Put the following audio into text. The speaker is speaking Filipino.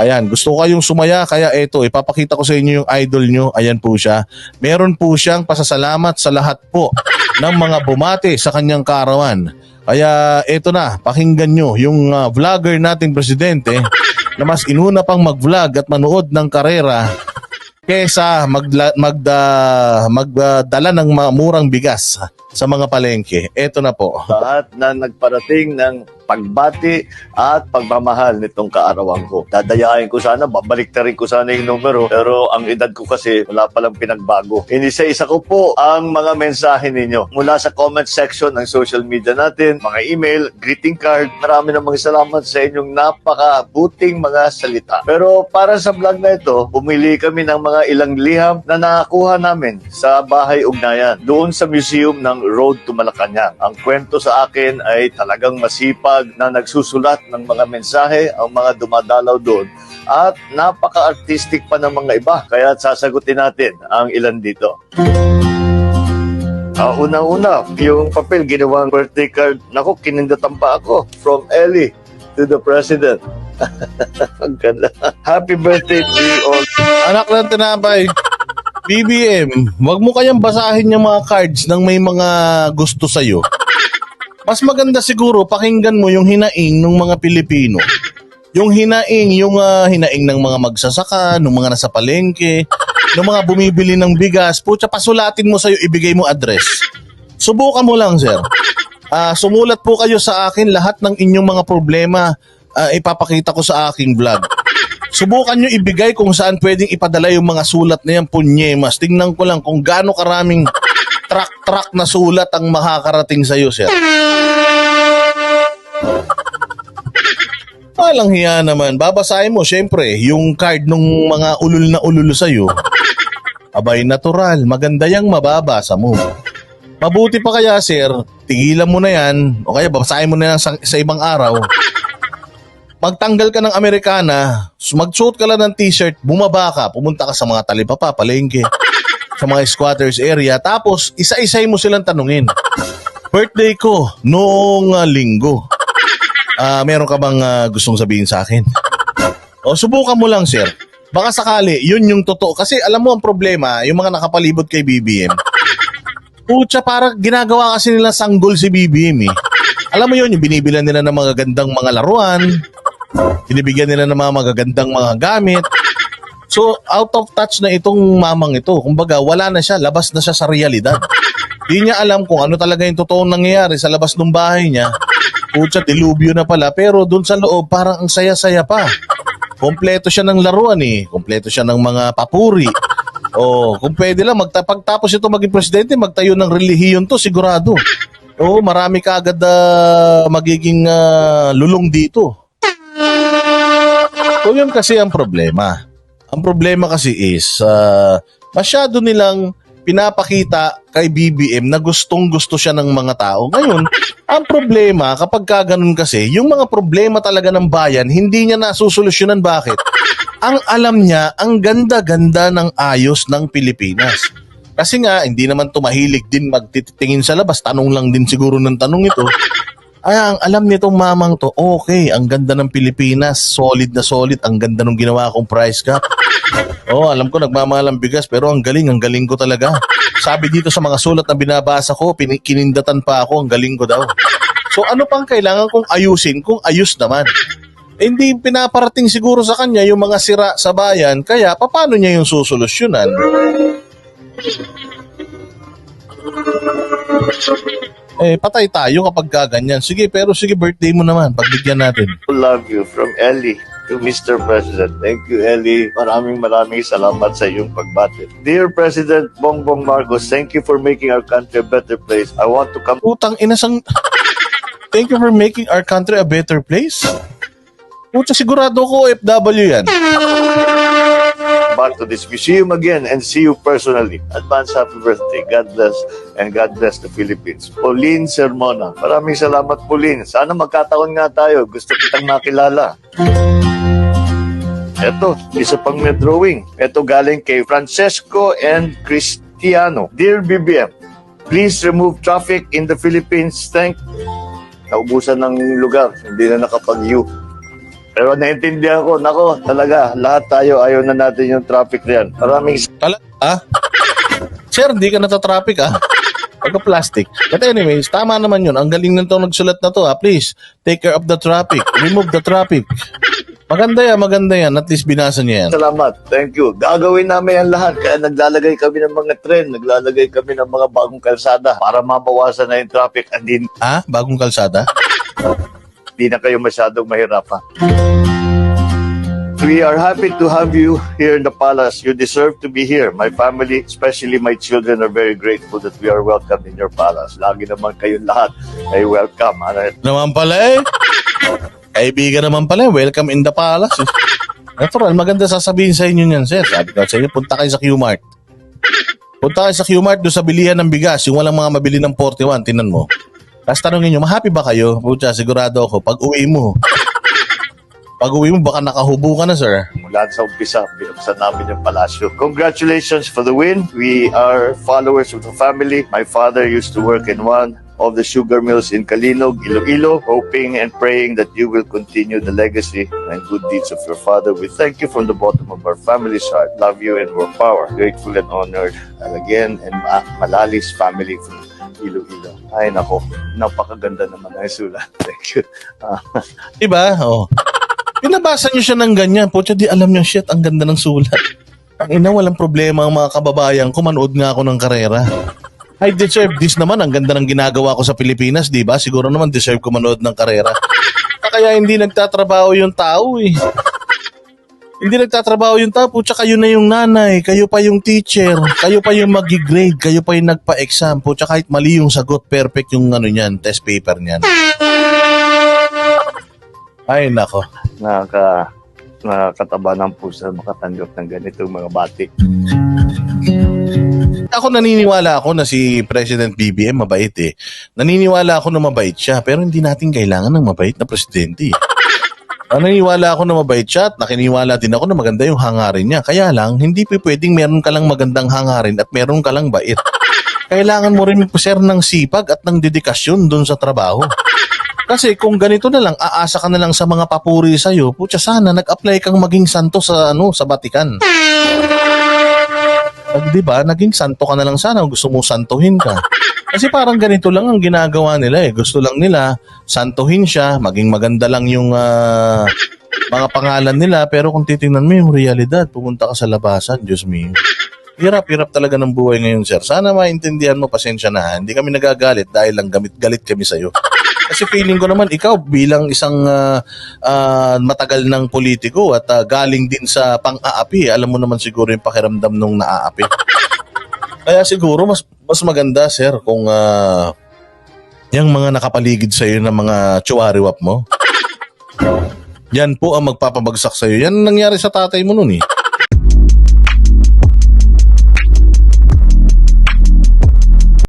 Ayan, gusto kayong sumaya kaya eto, ipapakita ko sa inyo yung idol nyo. Ayan po siya. Meron po siyang pasasalamat sa lahat po ng mga bumati sa kanyang karawan. Kaya eto na, pakinggan nyo yung ah, vlogger nating presidente na mas inuna pang mag-vlog at manood ng karera kesa magla, magda, magdala ng murang bigas sa mga palengke. Eto na po. lahat na nagparating ng pagbati at pagmamahal nitong kaarawan ko. Dadayain ko sana, babalik na rin ko sana yung numero, pero ang edad ko kasi wala palang pinagbago. Inisa-isa ko po ang mga mensahe ninyo mula sa comment section ng social media natin, mga email, greeting card. Marami namang salamat sa inyong napakabuting mga salita. Pero para sa vlog na ito, pumili kami ng mga ilang liham na nakakuha namin sa bahay ugnayan doon sa museum ng Road to Malacanang. Ang kwento sa akin ay talagang masipag na nagsusulat ng mga mensahe ang mga dumadalaw doon at napaka-artistic pa ng mga iba. Kaya sasagutin natin ang ilan dito. Ah, una-una, yung papel ginawang birthday card. Naku, kinindatan pa ako. From Ellie to the President. Ang ganda. Happy birthday to you all. Anak ng tinapay. BBM, wag mo kayang basahin yung mga cards ng may mga gusto sa'yo. Mas maganda siguro pakinggan mo yung hinaing ng mga Pilipino. Yung hinaing, yung ah, hinaing ng mga magsasaka, ng mga nasa palengke, ng mga bumibili ng bigas, putya pasulatin mo sa'yo, ibigay mo address. Subukan mo lang, sir. Ah, sumulat po kayo sa akin lahat ng inyong mga problema ah, ipapakita ko sa aking vlog. Subukan nyo ibigay kung saan pwedeng ipadala yung mga sulat na yan, punyemas. Tingnan ko lang kung gaano karaming truck-truck na sulat ang makakarating sa'yo, sir. Walang hiya naman. Babasahin mo, syempre, yung card nung mga ulul na ulul sa'yo. Abay, natural. Maganda yung mababasa mo. Mabuti pa kaya, sir, tigilan mo na yan, o kaya babasahin mo na yan sa, sa ibang araw. Magtanggal ka ng Amerikana, magsuot ka lang ng t-shirt, bumaba ka, pumunta ka sa mga talipapa, palengke, sa mga squatters area, tapos isa-isay mo silang tanungin. Birthday ko noong ah, linggo. Ah, meron ka bang ah, gustong sabihin sa akin? O subukan mo lang, sir. Baka sakali, yun yung totoo. Kasi alam mo ang problema, yung mga nakapalibot kay BBM. Pucha, para ginagawa kasi nila sanggol si BBM eh. Alam mo yun, yung binibilan nila ng mga gandang mga laruan, binibigyan nila ng mga magagandang mga gamit. So, out of touch na itong mamang ito. Kumbaga, wala na siya, labas na siya sa realidad. Di niya alam kung ano talaga yung totoong nangyayari sa labas ng bahay niya. Pucha, dilubyo na pala. Pero dun sa loob, parang ang saya-saya pa. Kompleto siya ng laruan eh. Kompleto siya ng mga papuri. Oh, kung pwede lang, magta- pagtapos ito maging presidente, magtayo ng relihiyon to, sigurado. Oo, marami ka agad ah, magiging ah, lulong dito. So yun kasi ang problema. Ang problema kasi is, ah, masyado nilang pinapakita kay BBM na gustong gusto siya ng mga tao. Ngayon, ang problema kapag ka ganun kasi, yung mga problema talaga ng bayan, hindi niya nasusolusyonan. Bakit? Ang alam niya, ang ganda-ganda ng ayos ng Pilipinas. Kasi nga, hindi naman tumahilig din magtitingin sa labas. Tanong lang din siguro ng tanong ito. Ay, ang alam nitong mamang to, okay, ang ganda ng Pilipinas, solid na solid, ang ganda ng ginawa kong price cap. Oh, alam ko nagmamahal ang bigas pero ang galing, ang galing ko talaga. Sabi dito sa mga sulat na binabasa ko, kinindatan pa ako, ang galing ko daw. So ano pang kailangan kong ayusin kung ayos naman? Eh, Hindi pinaparating siguro sa kanya yung mga sira sa bayan, kaya paano niya yung susolusyonan? Eh, patay tayo kapag gaganyan. Sige, pero sige, birthday mo naman. Pagbigyan natin. Love you from Ellie to Mr. President. Thank you, Ellie. Maraming maraming salamat sa iyong pagbati. Dear President Bongbong Marcos, thank you for making our country a better place. I want to come Utang inasang... Thank you for making our country a better place. Pucha, sigurado ko FW yan. Back to this museum again and see you personally. Advance happy birthday. God bless and God bless the Philippines. Pauline Sermona. Maraming salamat, Pauline. Sana magkataon nga tayo. Gusto kitang makilala. Eto, isa pang may drawing. Eto galing kay Francesco and Cristiano. Dear BBM, please remove traffic in the Philippines. Thank Naubusan ng lugar. Hindi na nakapag-U. Pero naintindihan ko, nako, talaga, lahat tayo ayaw na natin yung traffic na yan. Maraming Tala, ah? Sir, di ka natatraffic ah. Pagka-plastic. But anyways, tama naman yun. Ang galing nito nagsulat na to ah. Please, take care of the traffic. Remove the traffic. Maganda yan, maganda yan. At least binasa niya yan. salamat. Thank you. Gagawin namin yan lahat. Kaya naglalagay kami ng mga tren, naglalagay kami ng mga bagong kalsada para mabawasan na yung traffic at hindi, Ah, bagong kalsada? hindi na kayo masyadong mahirapan. We are happy to have you here in the palace. You deserve to be here. My family, especially my children, are very grateful that we are welcome in your palace. Lagi naman kayong lahat ay welcome. Ano, Naman pala eh. Kaibigan naman pala eh. Welcome in the palace. eh. Natural, maganda sasabihin sa inyo yan, sir. Sabi ko sa inyo, punta kayo sa Q-Mart. Punta kayo sa Q-Mart doon sa bilihan ng bigas. Yung walang mga mabili ng 41, tinan mo. Tapos tanongin nyo, mahappy ba kayo? Pucha, sigurado ako. Pag uwi mo, pag uwi mo, baka nakahubo ka na, sir. mula sa umpisa, binuksan namin yung palasyo. Congratulations for the win. We are followers of the family. My father used to work in one of the sugar mills in Calinog, Iloilo, hoping and praying that you will continue the legacy and good deeds of your father. We thank you from the bottom of our family's heart. Love you and more power. Grateful and honored. And again, and Ma- Malalis family from Iloilo. Ay, nako. Napakaganda naman ang sulat. Thank you. Ah, Diba? Oh. Pinabasa niyo siya ng ganyan. Pucha, di alam niyo, shit, ang ganda ng sulat. Ang ina, walang problema ang mga kababayan ko. Manood nga ako ng karera. I deserve this naman. Ang ganda ng ginagawa ko sa Pilipinas, di ba? Siguro naman deserve ko manood ng karera. Kaya hindi nagtatrabaho yung tao eh. Hindi nagtatrabaho yung tao. Pucha, kayo na yung nanay. Kayo pa yung teacher. Kayo pa yung mag-grade. Kayo pa yung nagpa-exam. Pucha, kahit mali yung sagot, perfect yung ano niyan, test paper niyan. Ay, nako. nakaka nakakataba ng puso makatanggap ng ganitong mga bati. Ako naniniwala ako na si President BBM mabait eh. Naniniwala ako na mabait siya pero hindi natin kailangan ng mabait na presidente. eh. Naniniwala ako na mabait siya at nakiniwala din ako na maganda yung hangarin niya. Kaya lang, hindi pa pwedeng meron ka lang magandang hangarin at meron ka lang bait. Kailangan mo rin sir ng sipag at ng dedikasyon dun sa trabaho. Kasi kung ganito na lang, aasa ka na lang sa mga papuri sa'yo, putya sana nag-apply kang maging santo sa ano sa Vatican. Pag di ba, naging santo ka na lang sana, gusto mo santuhin ka. Kasi parang ganito lang ang ginagawa nila eh. Gusto lang nila, santuhin siya, maging maganda lang yung ah, mga pangalan nila. Pero kung titingnan mo yung realidad, pumunta ka sa labasan, Diyos mio. Hirap-hirap talaga ng buhay ngayon, sir. Sana maintindihan mo, pasensya na. ha. Hindi kami nagagalit dahil lang gamit galit kami sa'yo. Kasi feeling ko naman, ikaw bilang isang ah, ah, matagal ng politiko at ah, galing din sa pang-aapi, alam mo naman siguro yung pakiramdam nung naaapi. Kaya siguro mas mas maganda sir kung ah, yung mga nakapaligid sa iyo ng mga chuwariwap mo. Yan po ang magpapabagsak sa iyo. Yan ang nangyari sa tatay mo noon eh.